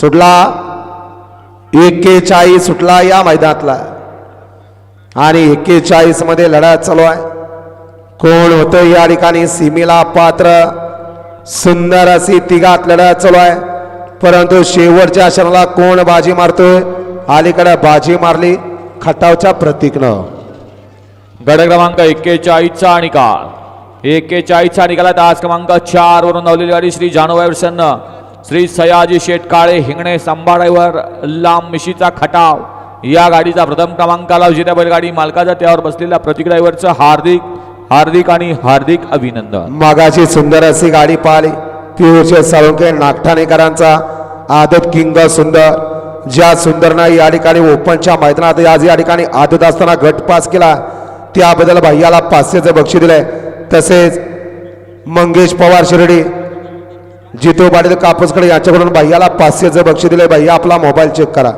सुटला एक्केचाळीस सुटला या मैदानातला. आणि एक्केचाळीसमध्ये लढा चालू आहे. कोण होतं या ठिकाणी? सीमेला पात्र सुंदर अशी तिघात लढा चालू आहे. परंतु शेवटच्या क्षणाला कोण बाजी मारतोय? अलीकडे बाजी मारली खटावच्या प्रतीकनं. गड क्रमांक एक्केचाळीसचा निकाल. एक्केचाळीसचा निकालात आज क्रमांक चार वरून धावलेली गाडी श्री जानोबाई प्रसन्न श्री सयाजी शेठ काळे हिंगणे संभाळाईवर लांब मिशीचा खटाव. या गाडीचा प्रथम क्रमांकाला विजेत्या बैलगाडी मालकाचा. त्यावर बसलेल्या प्रतीक ड्रायव्हरचं हार्दिक हार्दिक आणि हार्दिक अभिनंदन. मागाची सुंदर अशी गाडी पाहिली. पियुष साळुंके नागठाणेकरांचा आदत किंग सुंदर. ज्या सुंदरनं या ठिकाणी ओपनच्या मैदानात आज या ठिकाणी आदत असताना गट पास केला. त्याबद्दल भैयाला पाचशेचं बक्षीस दिलंय. तसेच मंगेश पवार शिर्डी जितो पाटील कापूसकडे यांच्याकडून भैयाला पाचशेचं बक्षीस दिले भैया आपला मोबाईल चेक करा.